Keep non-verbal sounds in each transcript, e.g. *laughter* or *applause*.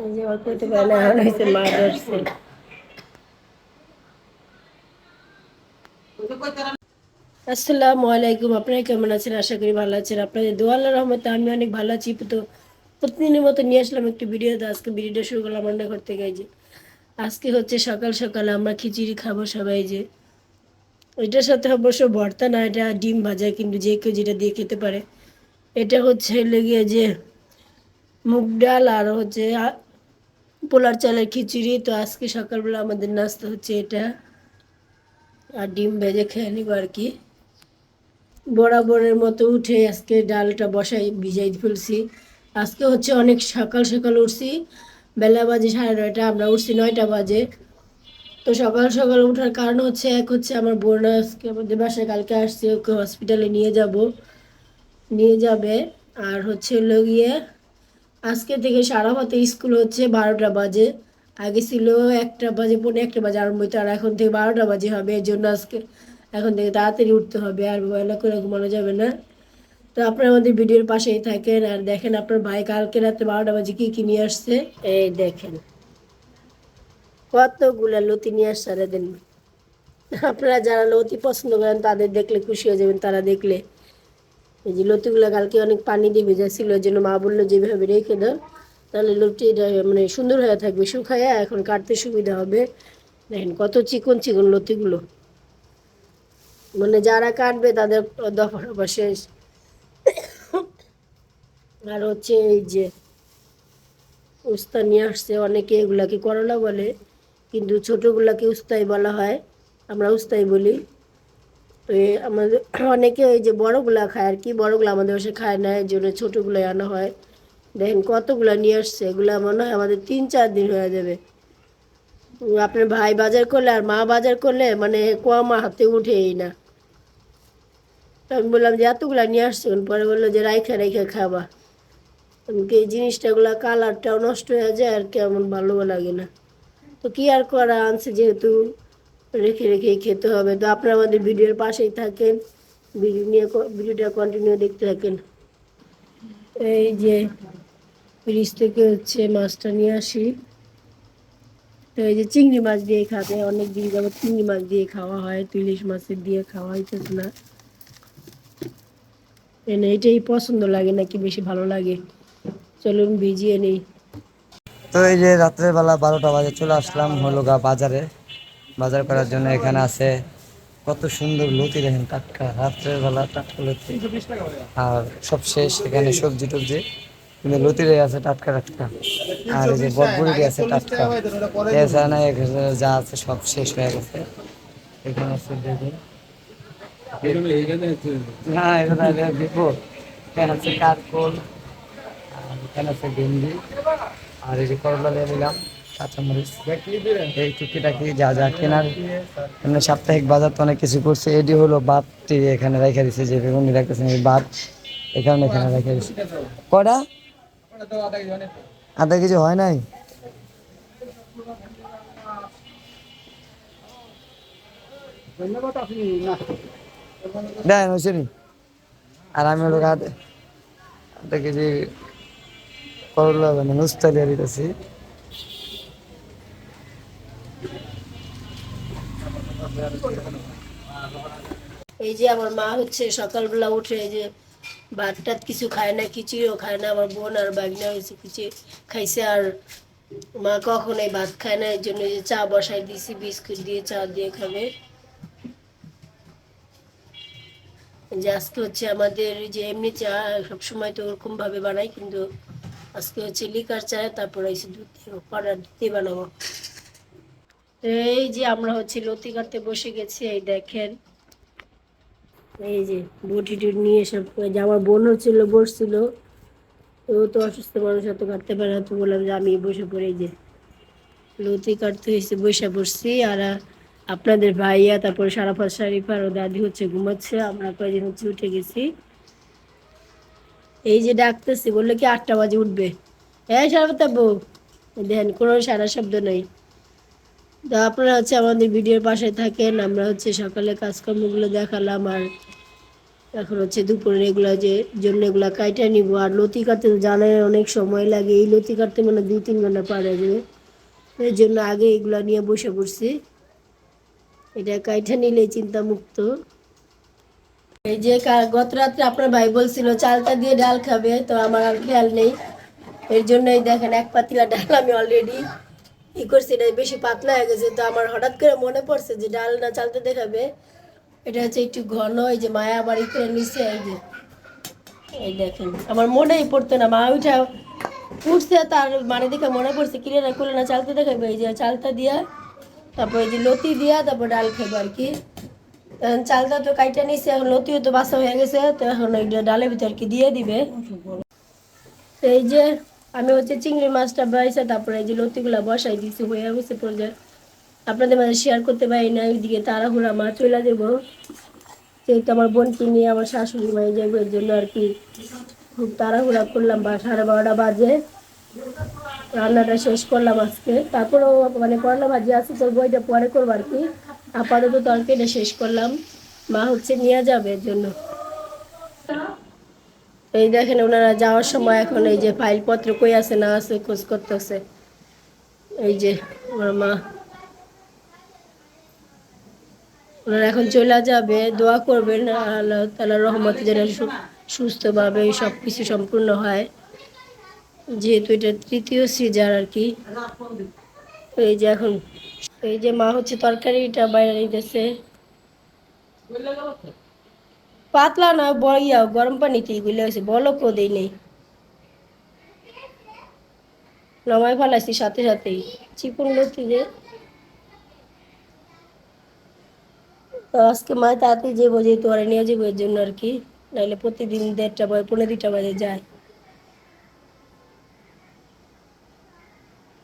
যে আসসালামু আলাইকুম, আপনারা কেমন আছেন? আশা করি ভালো আছেন। আপনাদের দোয়াল্লা রহমতে আমি অনেক ভালো আছি। তো প্রতিদিনের মতো নিয়ে আসলাম একটি ভিডিও তো আজকে ভিডিওটা শুরু করলাম রান্না করতে গিয়ে যে, আজকে হচ্ছে সকাল সকাল আমরা খিচুড়ি খাব সবাই যে। এটার সাথে অবশ্য ভর্তা না, এটা ডিম ভাজা, কিন্তু যে কেউ যেটা দিয়ে খেতে পারে। এটা হচ্ছে লেগে যে মুগ ডাল আর হচ্ছে পোলার চালের খিচুড়ি, তো আজকে সকালবেলা আমাদের নাস্তা হচ্ছে এটা। আর ডিম ভেজে খেয়ে নিব আর কি। বরাবরের মতো উঠে আজকে ডালটা বসাই, ভিজাই ফেলছি। আজকে হচ্ছে অনেক সকাল সকাল উঠছি। বেলা বাজে সাড়ে নয়টা, আমরা উঠছি নয়টা বাজে। তো সকাল সকাল ওঠার কারণ হচ্ছে, এক হচ্ছে আমার বোন আজকে আমাদের বাসায় কালকে আসছে, ওকে হসপিটালে নিয়ে যাব। নিয়ে যাবে, আর হচ্ছে হলো গিয়ে আজকে থেকে সারা পথে স্কুল হচ্ছে বারোটা বাজে। আগে ছিল একটা বাজে, পৌনে একটা বাজে আরম্ভ হতো আর এখন থেকে বারোটা বাজে হবে এর জন্য আজকে এখন থেকে তাড়াতাড়ি উঠতে হবে, আর বেলা করে ঘুমানো যাবে না। তো আপনারা আমাদের ভিডিওর পাশেই থাকেন, আর দেখেন আপনার ভাই কালকে রাতে বারোটা বাজে কী কী নিয়ে আসছে। এই দেখেন। কতগুলা লতি নিয়ে আসছে সারাদিন আপনারা যারা লতি পছন্দ করেন, তাদের দেখলে খুশি হয়ে যাবেন, তারা দেখলে। এই যে লতিগুলো কালকে অনেক পানি দিয়ে ভেজা ছিল ওই জন্য মা বলল যেভাবে রেখে দাও, তাহলে লতিটা মানে সুন্দর হয়ে থাকবে, শুকায় এখন কাটতে সুবিধা হবে। দেখেন কত চিকন চিকন লতিগুলো। মানে যারা কাটবে তাদের দফা দফা শেষ। আর হচ্ছে এই যে উস্তা নিয়ে আসছে, অনেকে এগুলাকে করলা বলে, কিন্তু ছোটোগুলাকে উস্তাই বলা হয়, আমরা উস্তাই বলি। আমাদের *clears throat* অনেকে ওই যে বড়গুলা খায় আর কি, বড়গুলো আমাদের বাসায় খায় না, এই জন্য ছোটোগুলোই আনা হয়। দেখেন কতগুলো নিয়ে আসছে, এগুলো মনে হয় আমাদের তিন চার দিন হয়ে যাবে। আপনার ভাই বাজার করলে আর মা বাজার করলে মানে কম হাতে উঠেই না। আমি বললাম যে, এতগুলা নিয়ে আসছেন পরে বলল যে, রাইখা রাইখা খাবা। এমনকি এই জিনিসটাগুলো কালারটাও নষ্ট হয়ে যায় আর কেমন ভালো লাগে না। তো কি আর করা, আনছে যেহেতু রেখে রেখে খেতে হবে। তো আপনারা আমাদের ভিডিওর পাশেই থাকেন। ভিডিও নিয়ে ভিডিওটা কন্টিনিউ দেখতে থাকেন। এই যে ফ্রিজ থেকে হচ্ছে মাছটা নিয়ে আসি। তো এই যে চিংড়ি মাছ দিয়ে খাবে। অনেক দিন যাবত চিংড়ি মাছ দিয়ে খাওয়া হয়। তো ইলিশ মাছের দিয়ে খাওয়া হইতেছে না। এনে এটাই পছন্দ লাগে নাকি বেশি ভালো লাগে? চলুন ভিজিয়ে নেই। তো এই যে রাত্রেবেলা বারোটা বাজে চলে আসলাম হলো গা বাজারে। বাজার করার জন্য এখানে আছে। কত সুন্দর লতি দেখেন, টাটকা। রাত্রের বেলা টাটকা লতি। আর সব শেষ এখানে সবজি টবজি। কিন্তু লতিরে আছে টাটকা টাটকা। আর এই যে বটবুড়ি আছে টাটকা। এছাড়া না যা আছে সব শেষ হয়ে গেছে। এখানে আছে দেখুন। না, এখানে বিপদ এখানে আছে কারকোল। এখানে আছে ভেন্ডি। আর এই যে করলা দিয়ে দিলাম। কাঁচামরিচ। এই টুকিটাকি যা যা কেনার এমনি সাপ্তাহিক বাজার তো অনেক কিছু করছে। এটি হলো বাদটি এখানে রেখে দিছে যে বেগুনি রাখতেছেন এই বাদ এখানে এখানে রেখে দিছে। কটা আধা কেজি হয় নাই? দেন হয়েছে নি? আর আমি হলো আধা আধা কেজি করলা মানে নুস্তা দিয়ে দিতেছি। এই যে আমার মা হচ্ছে সকালবেলা উঠে এই যে ভাত টাত কিছু খায় না, খিচুড়িও খায় না, আমার বোন আর বাগনা হয়েছে কিছু খাইছে আর মা কখনোই ভাত খায় না এর জন্য চা বসাই দিয়েছি, বিস্কুট দিয়ে চা দিয়ে খাবে। যে আজকে হচ্ছে আমাদের যে এমনি চা সবসময় তো ওরকম ভাবে বানাই, কিন্তু আজকে হচ্ছে লিকার চা তারপর হচ্ছে দুধ দিয়ে বানাবো। এই যে আমরা হচ্ছে লতি কাটতে বসে গেছি, এই দেখেন। এই যে বটি নিয়ে সব যে আমার বোন হচ্ছিল, বসছিল। ও তো অসুস্থ মানুষ, অত কাটতে পারে না। তো বললাম যে আমি বসে পড়ে যে লতি কাটতে হয়েছে বসে পড়ছি। আর আপনাদের ভাইয়া, তারপরে সারাফাত শারিফা ওর দাদি হচ্ছে ঘুমাচ্ছে। আমরা কয়েকদিন হচ্ছে উঠে গেছি। এই যে ডাকতেছি, বললে কি আটটা বাজে উঠবে। হ্যাঁ সারাফাত বউ দেখেন কোনো সারা শব্দ নেই। তো আপনারা হচ্ছে আমাদের ভিডিওর পাশে থাকেন, আমরা হচ্ছে সকালে কাজকর্মগুলো দেখালাম আর এখন হচ্ছে দুপুরে এগুলো যে জন্য এগুলো কাইটা নিব। আর লতি কাটতে তো অনেক সময় লাগে, এই লতি কাটতে মানে দুই তিন ঘণ্টা পার যাবে এর জন্য আগে এগুলো নিয়ে বসে পড়ছি। এটা কাইটা নিলে চিন্তা মুক্ত এই যে গত রাত্রে আপনার ভাই বলছিল, চালটা দিয়ে ডাল খাবে, তো আমার আর খেয়াল নেই। এর জন্যই দেখেন এক পাতিলা ডাল আমি অলরেডি ই করছি এটা বেশি পাতলা হয়ে গেছে। তো আমার হঠাৎ করে মনে পড়ছে যে ডাল না চালতে দেখাবে। এটা হচ্ছে একটু ঘন, এই যে মায়া বাড়ি করে নিচে, এই যে। এই দেখেন, আমার মনেই পড়তো না, মা উঠা উঠছে, তার মানে দেখে মনে পড়ছে, কিরে না করলে না চালতে দেখাবে? এই যে চালটা দিয়া, তারপর এই যে লতি দিয়া, তারপর ডাল খাব আর কি। চালটা তো কাইটা নিছে, এখন লতিও তো বাসা হয়ে গেছে, তো এখন এই ডালের ভিতর কি দিয়ে দিবে। এই যে আমি হচ্ছে চিংড়ি মাছটা বাইসা তারপরে এই যে লতিগুলা বসাই দিছি, হয়ে গেছে পর্যায়ে। আপনাদের মাঝে শেয়ার করতে পারি না, ওইদিকে তাড়াহুড়া মা চলে দেবো যেহেতু আমার বোনকে নিয়ে, আমার শাশুড়ি মাই যাব এর জন্য আর কি খুব তাড়াহুড়া করলাম, বা সাড়ে বারোটা বাজে। রান্নাটা শেষ করলাম আজকে। তারপরেও মানে করলা ভাজি আছে, তো বইটা পরে করব আর কি। আপাতত তরকারিটা শেষ করলাম। মা হচ্ছে নিয়ে যাবে এর জন্য। এই দেখেন ওনারা যাওয়ার সময় এখন এই যে ফাইলপত্র কই আছে, না আছে, খোঁজ করতেছে। এই যে আমার মা। ওনারা এখন চলে যাবে, দোয়া করবেন, আল্লাহ তালার রহমতে যেন সুস্থভাবে সব কিছু সম্পূর্ণ হয়। যেহেতু এটা তৃতীয় সিজার আর কি। এই যে এখন, এই যে মা হচ্ছে তরকারিটা বাইরে নিতেছে। পাতলা না বইয়া গরম পানিতে এগুলো হয়েছে বলকও দেই নেই। নামাই ফেলাইছি সাথে সাথেই। চিকুন লতি যে। আজকে মা তাড়াতাড়ি যাব যেহেতু ওরা নিয়ে যাব এর জন্য আর কি। নাহলে প্রতিদিন দেড়টা বাজে পনেরো দুটা বাজে যায়।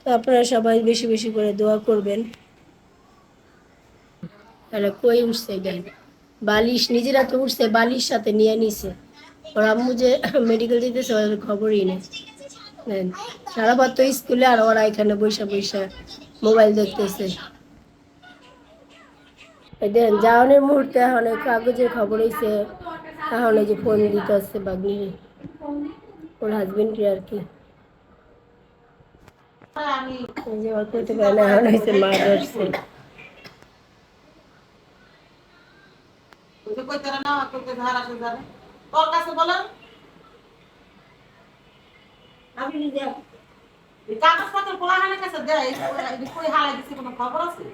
তো আপনারা সবাই বেশি বেশি করে দোয়া করবেন। তাহলে কই উঠছে দেন বালিশ, নিজেরা তো উঠছে, বালিশ সাথে নিয়ে নিছে। ওর আম্মু যে মেডিকেল দিতেছে ওদের খবরই নেই। নেন। সারা ভাত তো স্কুলে আর ওরা এখানে বৈশা বৈশা মোবাইল দেখতেছে। দেন যাওয়ানোর মুহূর্তে এখন কাগজের খবর হয়েছে এখন যে ফোন দিতে আসছে বাগনি ওর হাজবেন্ডকে আর কি। এই যে অল্প হতে পারে না, এখন হয়েছে মা ধরছে কইতে না কইতে ধারা আছে জানে তোর কাছে বলেন এই কাগজপত্র পোলাহানের কাছে দেয় কই হালাই দিছে কোনো খবর আছে?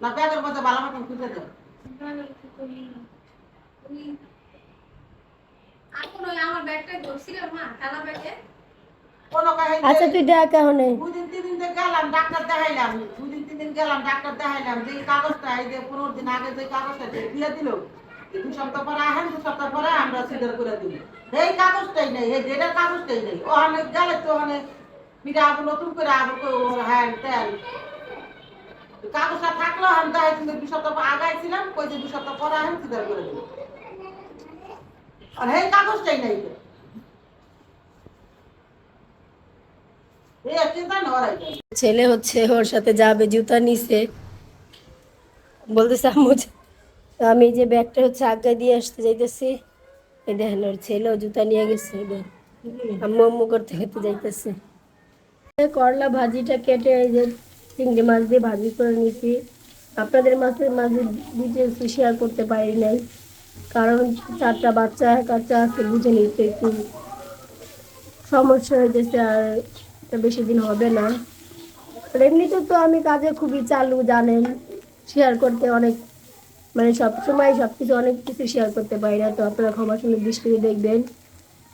না ব্যাগের মধ্যে ভালো মতন খুঁজে দেয় আমার ব্যাগটা ধরছিলাম মা থালা ব্যাগে? কোনো কাহিনী আচ্ছা তুই দেখ এখন। দুদিন তিন দিন গেলাম ডাক্তার দেখাইলাম। তিন দিন গেলাম, ডাক্তার দেখাইলাম, যে কাগজটা, এই যে পনেরো দিন আগে যে কাগজটা দিয়ে দিল দু সপ্তাহ পরে আহেন দু সপ্তাহ পরে আমরা সিডার করে দিই এই কাগজটাই নেই, এই ডেটের কাগজটাই নেই। ও অনেক গেলে তো মানে মিটা আবার নতুন করে আবার কই ও হ্যাঁ তেল কাগজটা থাকল আমি দেখাই কিন্তু দু সপ্তাহ আগাইছিলাম কই যে দু সপ্তাহ পরে আহেন সিডার করে দিল আর এই কাগজটাই নেই তো। এই চিন্তা নড়াই যায় ছেলে হচ্ছে, ওর সাথে যাবে, জুতা নিছে। বলতেছে, আম্মু যে- আমি যে ব্যাগটা হচ্ছে আজ্ঞা দিয়ে আসতে যাইতেছি। এই দেখেন, ওর ছেলেও জুতা নিয়ে গেছে আম্মু আম্মু করতে করতে যাইতেছে। করলা ভাজিটা কেটে এই যে চিংড়ি মাছ দিয়ে ভাজি করে নিছি আপনাদের মাছের মাঝে ডিটেলস শেয়ার করতে পারি নাই। কারণ চারটা বাচ্চা কাচ্চা আছে, বুঝে নিতে একটু সমস্যা হয়ে গেছে আর বেশি দিন হবে না। এমনিতে তো আমি কাজে খুবই চালু, জানেন শেয়ার করতে অনেক মানে সব সময় সব কিছু অনেক কিছু শেয়ার করতে পারি না। তো আপনারা ক্ষমা সুন্দর দৃষ্টিতে দেখবেন।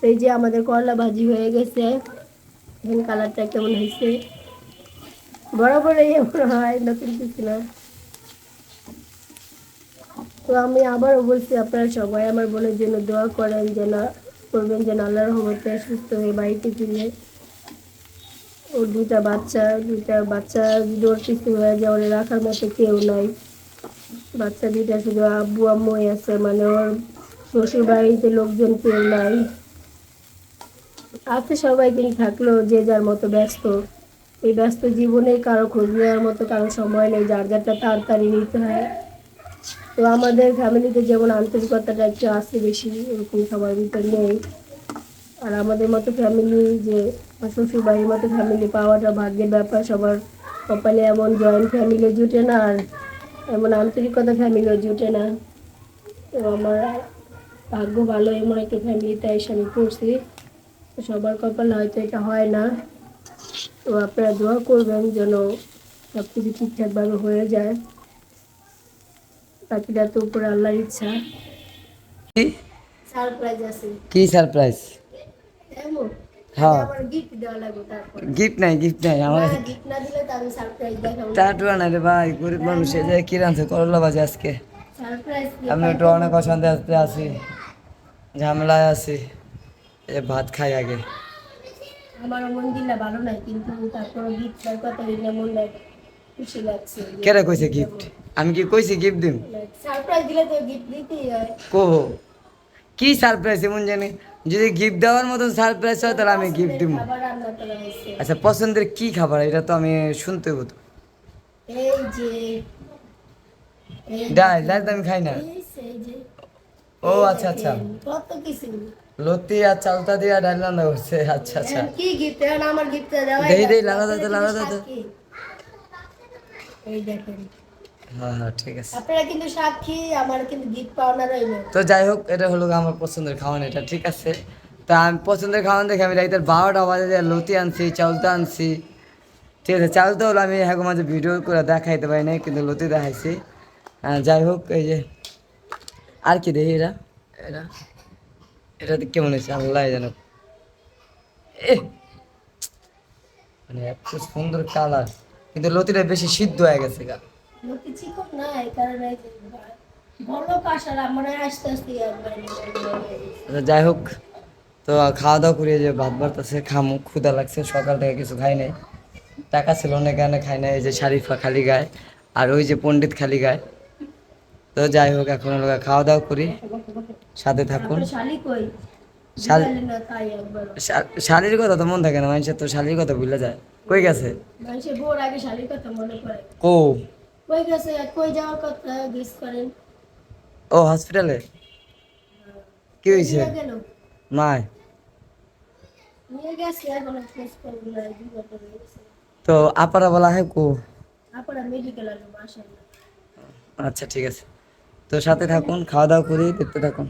এই যে আমাদের করলা ভাজি হয়ে গেছে। এখন কালারটা কেমন হয়েছে। বরাবরই এমন হয় নতুন কিছু না। তো আমি আবারও বলছি, আপনারা সবাই আমার বোনের জন্য দোয়া করেন যেন, করবেন যেন আল্লাহ রহমতে সুস্থ হয়ে বাড়িতে ফিরে। ওর দুটা বাচ্চা দুটা বাচ্চা কিছু হয়ে যায় রাখার মতো কেউ নাই। বাচ্চা দুটা শুধু আব্বু আছে মানে ওর শ্বশুর বাড়িতে লোকজন কেউ নাই। আছে সবাই, কিন্তু থাকলেও যে যার মতো ব্যস্ত। এই ব্যস্ত জীবনে কারও খোঁজ নেওয়ার মতো কারও সময় নেই, যার যারটা তাড়াতাড়ি নিতে হয়। তো আমাদের ফ্যামিলিতে যেমন আন্তরিকতাটা একটু আসতে বেশি এরকম সবার ভিতর নেই। আর আমাদের মতো ফ্যামিলি যে শ্বশুর বাড়ির মতো ফ্যামিলি পাওয়াটা ভাগ্যের ব্যাপার। সবার কপালে এমন জয়েন্ট ফ্যামিলি জুটে না আর এমন আন্তরিকতা ফ্যামিলিও জুটে না। তো আমার ভাগ্য ভালো এমন একটা ফ্যামিলিতে এসে আমি পড়ছি। তো সবার কপালে হয়তো এটা হয় না। তো আপনারা দোয়া করবেন যেন সব কিছু ঠিকঠাকভাবে হয়ে যায়। বাকিটা তো উপরে আল্লাহর ইচ্ছা। কি? সারপ্রাইজ আছে। কি সারপ্রাইজ হ্যাঁ। আমার গিফট দেওয়া লাগবে তারপর। গিফট নাই গিফট নাই আমার না গিফট না দিলে তো আমি সারপ্রাইজ দেখাবো। টাটু নাই রে ভাই গরিব মানুষ এই যে কি রাঁধছে করলা বাজে আজকে। সারপ্রাইজ আমি একটু অনেক অশান্তি আসতে আছি ঝামেলায় এই ভাত খাই আগে। আমার মন দিলা ভালো নাই কিন্তু তারপর গিফট দেওয়ার কথা হইলে মন খুশি লাগছে। কেরে কইছে গিফট আমি কি কইছি গিফট দিম? সারপ্রাইজ দিলে তো গিফট দিতেই হয়। কো কি সারপ্রাইজ এমন জানি? যদি গিফট দেওয়ার মতন সারপ্রাইজ হয় তাহলে আমি গিফট দিব। আচ্ছা পছন্দের কি খাবার? এটা তো আমি শুনতে হতো ডাল ডাল তো আমি খাই না। ও আচ্ছা আচ্ছা। লতি আর চালতা দিয়ে ডাল রান্না করছে। আচ্ছা আচ্ছা। কি গিফট আমার গিফট দেওয়া দেই, দেই, লাগা দাও লাগা দাও। এই দেখেন। হ্যাঁ হ্যাঁ ঠিক আছে। আপনারা কিন্তু সাক্ষী আমার কিন্তু গিফট পাওনা রইল। তো যাই হোক এটা হলো আমার পছন্দের খাওয়ান এটা ঠিক আছে। তা আমি পছন্দের খাওয়ান দেখে আমি রাইতের বারোটা বাজে লতি আনছি চাউলতা আনছি। ঠিক আছে চাউলতা হলো আমি এখন মাঝে ভিডিও করে দেখাইতে পারি নাই কিন্তু লতি দেখাইছি। যাই হোক এই যে আর কি দেখি এরা এরা এটা তো কেমন হয়েছে? আল্লাহ জানো এ মানে এত সুন্দর কালার কিন্তু লতিটা বেশি সিদ্ধ হয়ে গেছে গা। লতি চিকন না এই কারণে বড় কাঁসার আমার আস্তে আস্তে একবার আচ্ছা যাই হোক তো খাওয়া দাওয়া করে যে ভাত বাড়তেছে খামু ক্ষুদা লাগছে সকাল থেকে কিছু খাই নাই। টাকা ছিল না কেন খাই নাই এই যে শারিফা খালি গায় আর ওই যে পণ্ডিত খালি গায়। তো যাই হোক এখন খাওয়া দাওয়া করি সাথে থাকুন। শালির কথা তো মন থাকে না মানুষের তো শালির কথা ভুলে যায়। কই গেছে? মনে কো? কই গেছে? কই যাওয়ার কথা? গেস করেন। ও হসপিটালে কি হয়েছে? নাই। নিয়ে গেছে এখন গেস করব না দুই বছর গেছে। তো আপারা বলা হয় কো? আপনারা মেডিকেল আলো আচ্ছা ঠিক আছে। তো সাথে থাকুন খাওয়া দাওয়া করি দেখতে থাকুন।